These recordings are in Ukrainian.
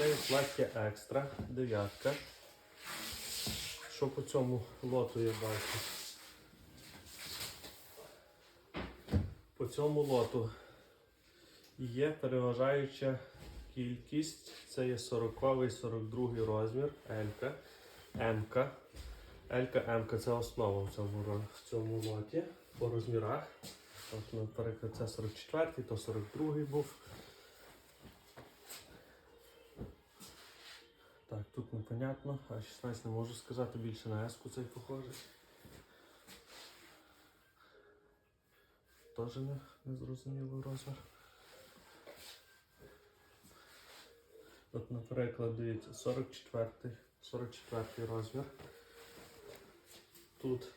Це є плаття екстра, дев'ятка. Що по цьому лоту я бачу? По цьому лоту є переважаюча кількість. Це є 40 42 розмір, L, М. Елька М це основа в цьому, в цьому лоті по розмірах. От, наприклад, це 44, то 42 був. Так, тут непонятно, а 16 не можу сказати, більше на S цей похожий. Теж не, не зрозуміло розмір. От, наприклад, дивіться, 44, 44 розмір. Тут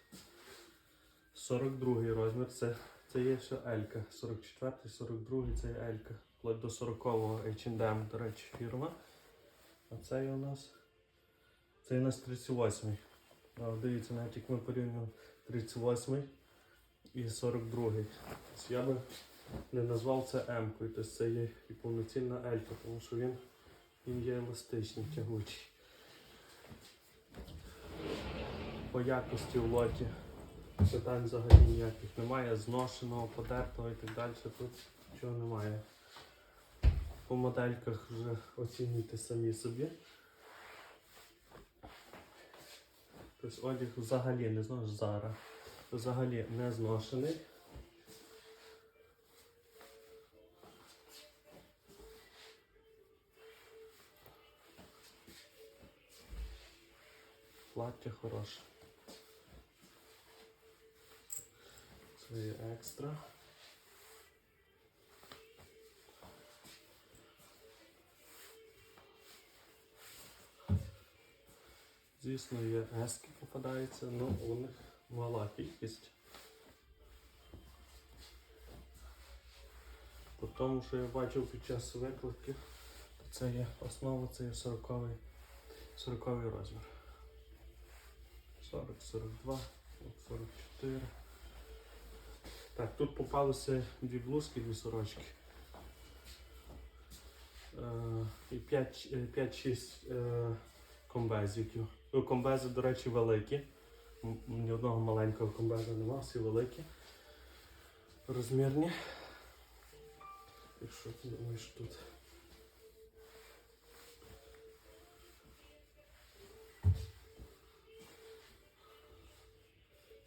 42 розмір, це, це є ще Елька. 44, 42 це є Елька. Вплоть до 40-го H&M, до речі, фірма. А це у нас. Це у нас 38. А, дивіться, навіть як ми порівнюємо 38 і 42. Тобто я би не назвав це М-кою, тобто це є і повноцінна Елька, тому що він, він є еластичний, тягучий. По якості в лоті питань взагалі ніяких немає. Зношеного, подертого і так далі. Тут нічого немає. По модельках вже оцінюйте самі собі. Тобто одяг взагалі не знос зараз. Взагалі не зношений. Плаття хороше. Це є екстра. Звісно, є ески попадаються, але у них мала кількість. По тому, що я бачив під час викладки, то це є основа, це є 40 40 розмір. 40, 42, 44. Так, тут попалися дві блузки, дві сорочки. Е, і 5-6 е, комбезиків. Ну, Комбези, до речі, великі. Ні одного маленького комбеза нема, всі великі. Розмірні. Якщо ти думаєш тут.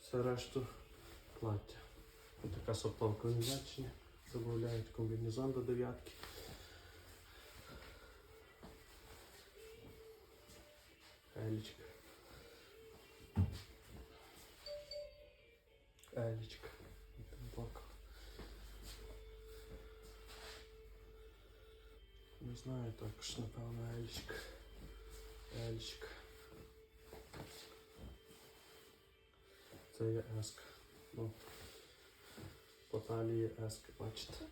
Все решту плаття. Ось така сортовка в Німеччині. Замовляють комбінезон до дев'ятки. Елічка. Елічка. Не знаю також, напевно, Елічка. Елічка. Це є еска. Ну, по талії ески, бачите?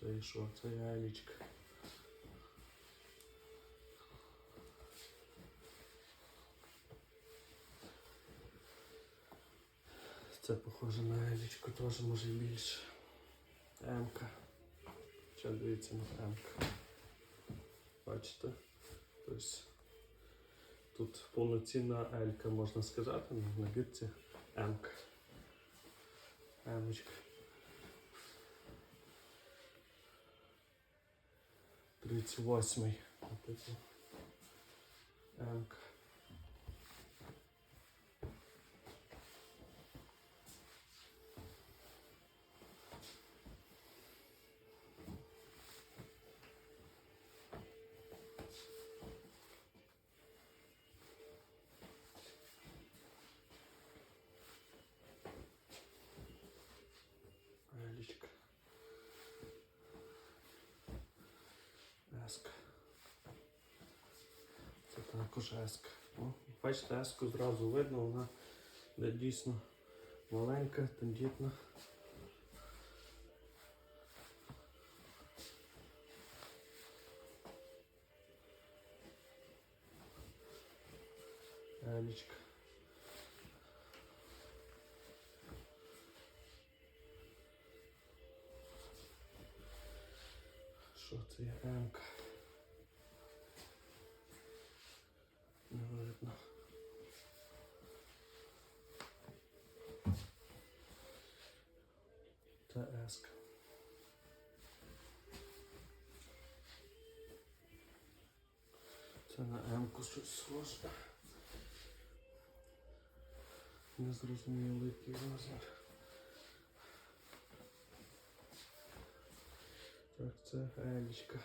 Це і що? Це є елічка. Це похоже на елічку, теж може і більше. М-ка. Ще дивіться на М-ка. Бачите? Тобто тут повноцінна Елька, можна сказати, на набірці М-ка. Емочка. Тридцять восьмий. Написано. М-ка. Також еска. Бачите, еску зразу видно, вона де дійсно маленька, тендітна. Елічка. Що це є М-ка? Не видно. Це на М-ку щось схоже. Не зрозуміло, який розмір. Так, це Елічка.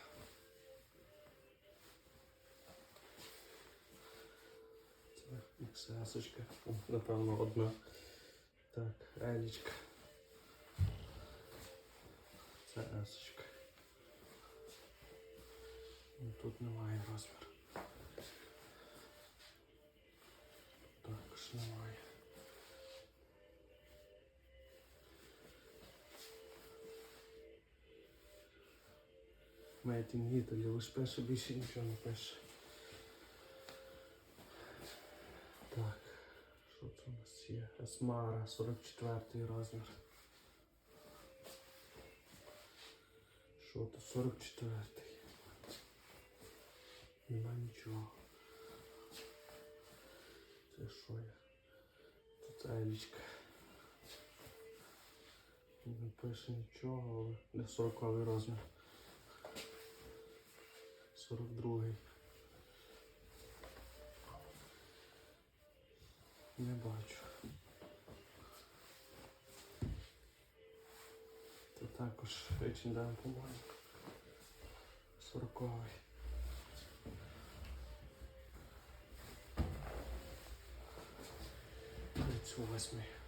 О, Напевно, одна. Так, Елічка. Це. Ну, Тут немає розміру. Також немає. Made in Italy, лише більше нічого не пише. Так, що це у нас є? Есмара, 44 розмір. Що то 44? Нема нічого. Це що є? Тут елічка. Не пише нічого, але для 40 розмір. 42. Не бачу. Це також H&M, по-моєму. 40. Тридцять восьмий.